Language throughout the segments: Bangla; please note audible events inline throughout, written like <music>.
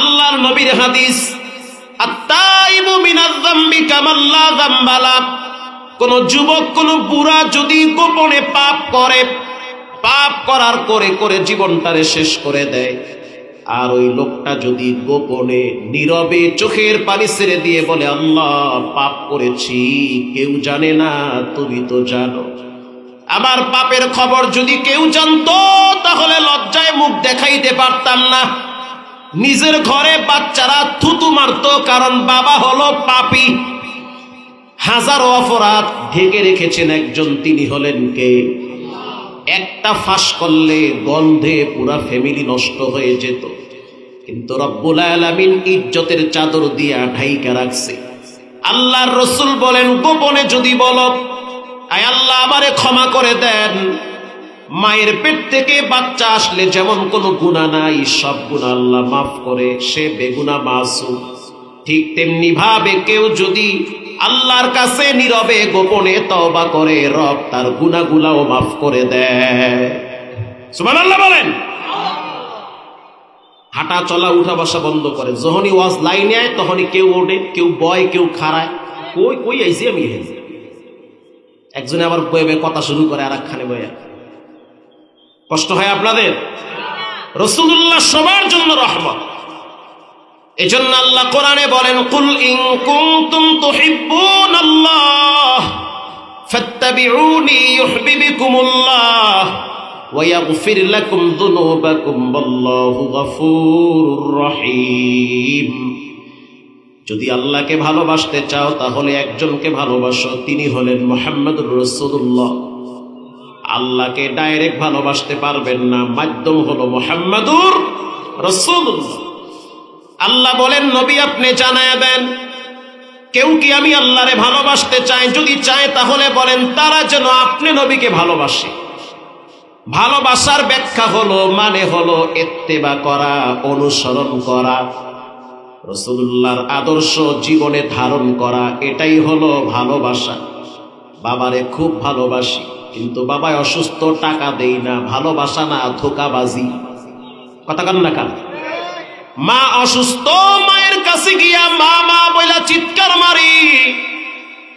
আল্লাহর নবীর হাদিস কোন যুবক, কোন বুড়া যদি গোপনে পাপ করে, পাপ করার করে করে জীবনটারে শেষ করে দেয়। আর ওই লোকটা যদি গোপনে, নীরবে চোখের পানি ছেড়ে দিয়ে বলে, আল্লাহ, পাপ করেছি, কেউ জানে না, তুমি তো জানো। আমার পাপের খবর যদি কেউ জানতো, তাহলে লজ্জায় মুখ দেখাইতে পারতাম না। নিজের ঘরে বাচ্চারা থুতু মারতো, কারণ বাবা হলো পাপি। হাজারো অপরাধ ঢেকে রেখেছেন একজন, তিনি হলেন কে? একটা ফাঁস করলে গন্ধে পুরা ফ্যামিলি নষ্ট হয়ে যেত। কিন্তু রব্বুল আলামিন ইজ্জতের চাদর দিয়া ঢাইকা রাখছে। আল্লাহর রসুল বলেন, গোপনে যদি বলো, আয় আল্লাহ আমারে ক্ষমা করে দেন। মায়ের পেট থেকে বাচ্চা আসলে যেমন কোনো গুণা নাই, সব গুণা আল্লাহ মাফ করে, সে বেগুনা মাসু ঠিক তেমনি ভাবে কেউ যদি আল্লাহর কাছে নীরবে গোপনে তওবা করে, রব তার গুনাগুলাও মাফ করে দেয়। সুবহানাল্লাহ বলেন। হাঁটা চলা, উঠা বসা বন্ধ করে। যখনই ওয়াজ লাইনে আয়, তখনই কেউ ওঠে, কেউ বয়, কেউ খাড়ায়। কই কই আইসি আমি একজনে আবার বয়ে কথা শুরু করে আর একখানে বয়ে। কষ্ট হয় আপনাদের? রসুল্লাহ সবার জন্য রহমত। এজন্য আল্লাহ কোরআনে বলেন, কুল ইং কুনতুম তুহিব্বুন আল্লাহ ওয়া যদি আল্লাহকে ভালোবাসতে চাও, তাহলে একজনকে ভালোবাসো, তিনি হলেন মোহাম্মদুর রসুল্লাহ আল্লাহকে ডাইরেক্ট ভালোবাসতে পারবেন না। মাধ্যম হলো মোহাম্মদুর রসুল্লাহ আল্লাহ বলেন, নবী, আপনি জানায় দেন। কেউ কি আমি আল্লাহরে ভালোবাসতে চাই? যদি চায়, তাহলে বলেন, তারা যেন আপনি নবীকে ভালোবাসে। ভালোবাসার ব্যাখ্যা হলো মানে হলো এত্তেবা করা, অনুসরণ করা রসুল্লাহর আদর্শ জীবনে ধারণ করা, এটাই হলো ভালোবাসা। বাবারে খুব ভালোবাসি। কিন্তু বাবায় অসুস্থ, টাকা দেই না, ভালোবাসা না, ধোকাবাজি। কথা কান না কান মা অসুস্থ, মায়ের কাছে গিয়া মা মা বইলা চিৎকার মারি।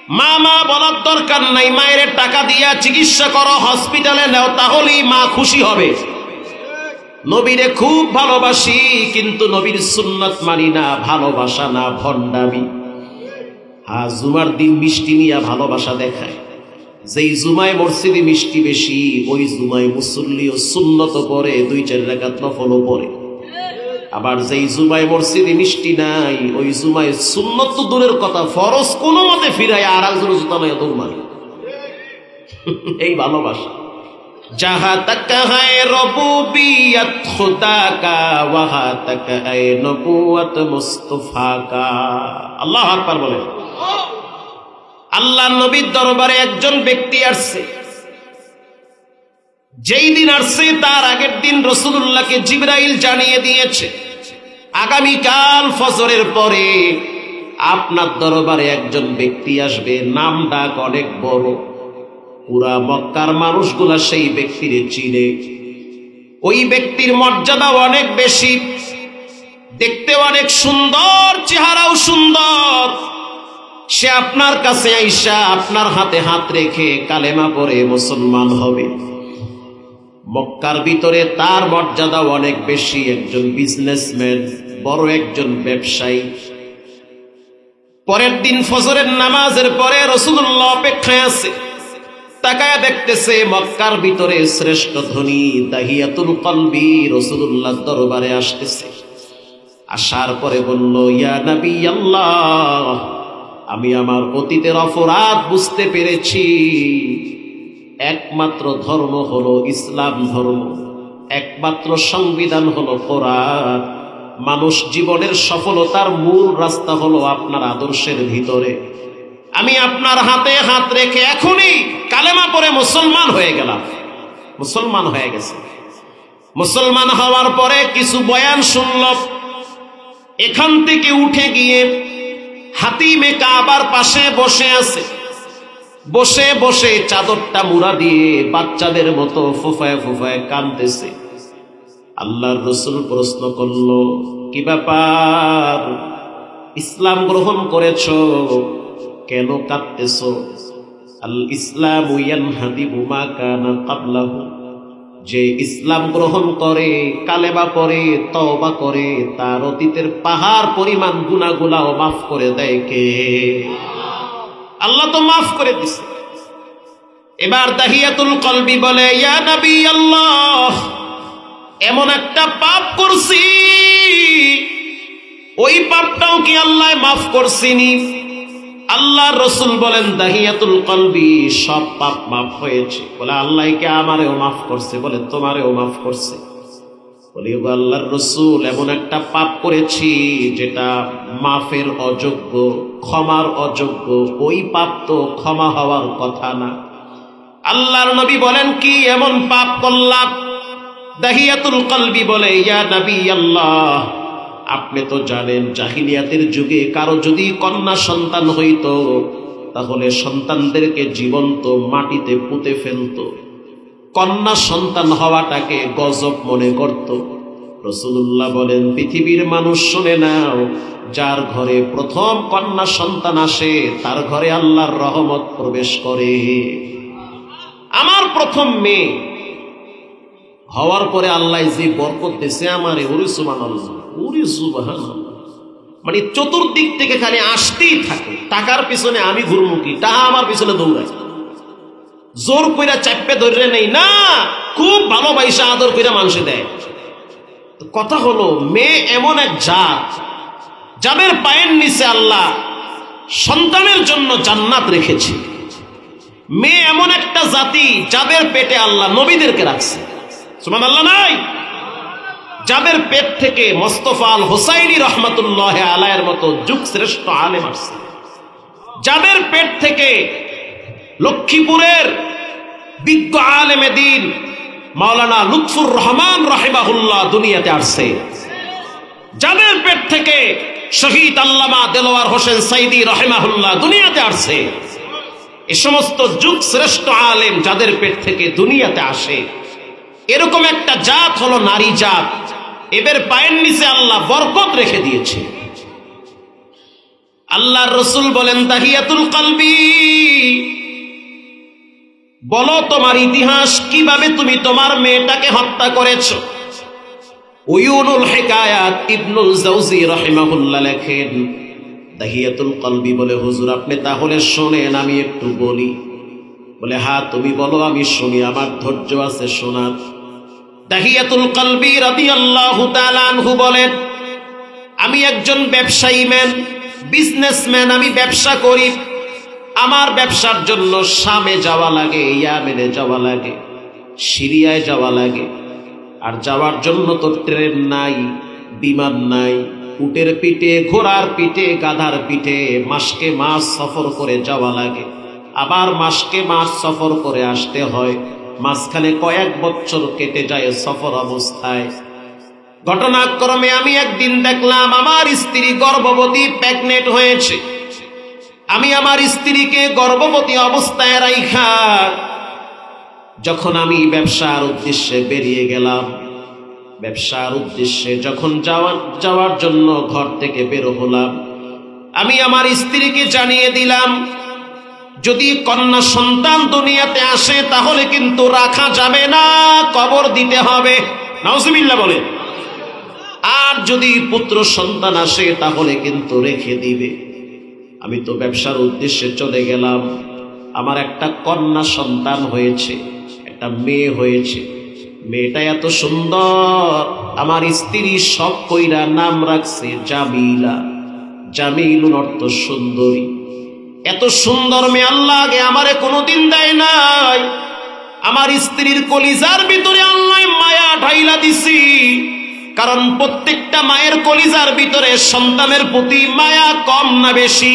মা মা বলার দরকার নাই, মায়ের টাকা দিয়া চিকিৎসা করো, হসপিটালে নাও, তাহলেই মা খুশি হবে। নবীরে খুব ভালোবাসি, কিন্তু নবীর সুন্নত মানি না, ভালোবাসা না, ভণ্ডামি। হ্যাঁ জুমার দিন মিষ্টি নিয়ে ভালোবাসা দেখায়। যেই জুমায় মসজিদে মিষ্টি বেশি, ওই জুমায় মুসল্লিও সুন্নত পরে, দুই চার রাকাত নফলও পরে। আবার যেই জুমায় মসজিদে মিষ্টি নাই, ওই জুমায় সুন্নত তো দূরের কথা ফরস কোনো মতে ফিরাই আর আল জোরে জুতা মানে <laughs> এই ভালোবাসা। যাহা তক হায় রবুবিয়ত খুদা কা ওয়াহা তক হায় নবুয়াত মুস্তফা কা আল্লাহ আকবার বলেন। আল্লাহ নবীর দরবারে একজন ব্যক্তি আসছে। যেই দিন আসছে, তার আগের দিন রসুল্লাহকে জিব্রাইল জানিয়ে দিয়েছে, আগামীকাল ফজরের পরে আপনার দরবারে একজন ব্যক্তি আসবে। নাম ডাক অনেক বড়। পুরা মক্কার মানুষগুলা সেই ব্যক্তির চিনে। ওই ব্যক্তির মর্যাদা অনেক বেশি। দেখতে অনেক সুন্দর, চেহারাও সুন্দর। সে আপনার কাছে আইসা আপনার হাতে হাত রেখে কালেমা পরে মুসলমান হবে। মক্কার ভিতরে তার মর্যাদা অনেক বেশি, একজন বিজনেসম্যান বড় একজন ব্যবসায়ী। পরের দিন ফজরের নামাজের পরে রসুল্লাহ অপেক্ষায় আছে। তাকায় দেখতেছে মক্কার ভিতরে শ্রেষ্ঠ ধনী দাহিয়াতুল কলবি রসুল্লাহ দরবারে আসতেছে। আসার পরে বলল, ইয়া নবী আল্লাহ আমি আমার অতীতের অপরাধ বুঝতে পেরেছি। একমাত্র ধর্ম হলো ইসলাম ধর্ম, একমাত্র সংবিধান হলো কোরআন। মানুষ জীবনের সফলতার মূল রাস্তা হলো আপনার আদর্শের ভিতরে। আমি আপনার হাতে হাত রেখে এখনই কালেমা পরে মুসলমান হয়ে গেলাম। মুসলমান হয়ে গেছে। মুসলমান হওয়ার পরে কিছু বয়ান শুনল। এখান থেকে উঠে গিয়ে হাতিমে কাবার পাশে বসে আছে। বসে বসে চাদরটা মুড়া দিয়ে বাচ্চাদের মতো ফুফায় ফুফায় কাঁদতেছে। আল্লাহর রসুল প্রশ্ন করল, কি ব্যাপার? ইসলাম গ্রহণ করেছ? কেন কাঁদতেছ? আল ইসলাম ইয়ানহাদিবু মা কানা কাবলাহু। যে ইসলাম গ্রহণ করে কালেবা করে তওবা করে, তার অতীতের পাহাড় পরিমাণ গুনাগুলাও মাফ করে দেয় কে? আল্লাহ তো মাফ করে দিছে। এবার তাহিয়াতুল কলবি বলে, ইয়া নবী আল্লাহ এমন একটা পাপ করছি। ওই পাপটাও কি আল্লাহ মাফ করছিনি? আল্লাহ রসুল বলেন, দাহিয়াতুল কলবি, সব পাপ মাফ হয়েছে। বলে, আল্লাহ কে আমারেও মাফ করছে। বলে, তোমারেও মাফ করছে। বলি আল্লাহর রসুল, এমন একটা পাপ করেছি যেটা মাফের অযোগ্য, ক্ষমার অযোগ্য। ওই পাপ তো ক্ষমা হওয়ার কথা না। আল্লাহর নবী বলেন, কি এমন পাপ করলাম? দাহিয়াতুল কলবি বলে, ইয়া নবী আল্লাহ আপনি তো জানেন জাহিলিয়াতের যুগে কারও যদি কন্যা সন্তান হইত, তাহলে সন্তানদেরকে জীবন্ত মাটিতে পুঁতে ফেলত। কন্যা সন্তান হওয়াটাকে গজব মনে করত। রসুল্লাহ বলেন, পৃথিবীর মানুষ শুনে নাও, যার ঘরে প্রথম কন্যা সন্তান আসে, তার ঘরে আল্লাহর রহমত প্রবেশ করে। আমার প্রথম মেয়ে হওয়ার পরে আল্লাহ যে বরকত দিছে আমার ওরে সুবান ওরে সুবাহান মানে চতুর্দিক থেকে খালি আসতেই থাকে। টাকার পিছনে আমি ঘুরমুখী টাকা আমার পিছনে দৌড়াই জোর কইরা চাপে ধরে নেই। না, খুব ভালোবাসা আদর কইরা মানুষে দেয়। কথা হলো, মেয়ে এমন এক জাত, যাদের পায়ের নিচে আল্লাহ সন্তানের জন্য জান্নাত রেখেছে। মেয়ে এমন একটা জাতি যাদের পেটে আল্লাহ নবীদেরকে রাখছে। সুমান আল্লাহ নাই। যাদের পেট থেকে মোস্তফা আল হোসাইনি রহমতুল্লাহ আলায়ের মতো যুগ শ্রেষ্ঠ আলেম আসছে। যাদের পেট থেকে লক্ষ্মীপুরের বিজ্ঞ আলেমে দিন মাওলানা লুৎফুর রহমান রাহিবাহুল্লাহ দুনিয়াতে আসছে। যাদের পেট থেকে শহীদ আল্লামা দেলোয়ার হোসেন সাইদি রহেমাহুল্লাহ দুনিয়াতে আসছে। এ সমস্ত যুগ শ্রেষ্ঠ আলেম যাদের পেট থেকে দুনিয়াতে আসে এরকম একটা জাত হলো নারী জাত। এদের পায়ের নিচে আল্লাহ বরকত রেখে দিয়েছে। আল্লাহর রসুল বলেন, তাহিয়াতুল কালবি। বলো, তোমার ইতিহাস কীভাবে তুমি তোমার মেয়েটাকে হত্যা করেছ? ইবনুল লেখেন দাহিয়াতুল কলবি বলে, হুজুর, আপনি তাহলে শোনেন, আমি একটু বলি। বলে, হা, তুমি বলো, আমি শুনি, আমার ধৈর্য আছে শোনার। দাহিয়াতুল কলবি রাদিয়াল্লাহু তাআলা আনহু বলেন, আমি একজন ব্যবসায়ী ম্যান, বিজনেসম্যান, আমি ব্যবসা করি। আমার ব্যবসার জন্য শামে যাওয়া লাগে, ইয়ামেনে যাওয়া লাগে, সিরিয়ায় যাওয়া লাগে। আর যাওয়ার জন্য তো ট্রেন নাই, বিমান নাই, উটের পিঠে, ঘোড়ার পিঠে, গাধার পিঠে, মাসকে মাস সফর করে যাওয়া লাগে। আবার মাসকে মাস সফর করে আসতে হয়। মাঝখানে কয়েক বছর কেটে যায় সফর অবস্থায়। ঘটনাক্রমে আমি একদিন দেখলাম আমার স্ত্রী গর্ভবতী প্রেগনেন্ট হয়েছে। আমি আমার স্ত্রীকে গর্ভবতী অবস্থায় রাইখা। যখন আমি ব্যবসার উদ্দেশ্যে বেরিয়ে গেলাম, ব্যবসার উদ্দেশ্যে যখন যাওয়ার যাওয়ার জন্য ঘর থেকে বের হলাম, আমি আমার স্ত্রীকে জানিয়ে দিলাম যদি কন্যা সন্তান দুনিয়াতে আসে, তাহলে কিন্তু রাখা যাবে না, কবর দিতে হবে। নাউজুবিল্লাহ বলে আর যদি পুত্র সন্তান আসে, তাহলে কিন্তু রেখে দিবে। আমি তো ব্যবসার উদ্দেশ্যে চলে গেলাম। আমার একটা কন্যা সন্তান হয়েছে, একটা মেয়ে হয়েছে। মেয়েটা এত সুন্দর, আমার স্ত্রী সব কইরা নাম রাখছে জামিলা। জামিলুন অর্থ সুন্দরী। এত সুন্দর মেয়ে আল্লাহ আগে আমারে কোনোদিন দেয় নাই। আমার স্ত্রীর কলিজার ভিতরে আল্লাহ মায়া ঢাইলা দিছি। কারণ প্রত্যেকটা মায়ের কলিজার ভিতরে সন্তানের প্রতি মায়া কম না বেশি।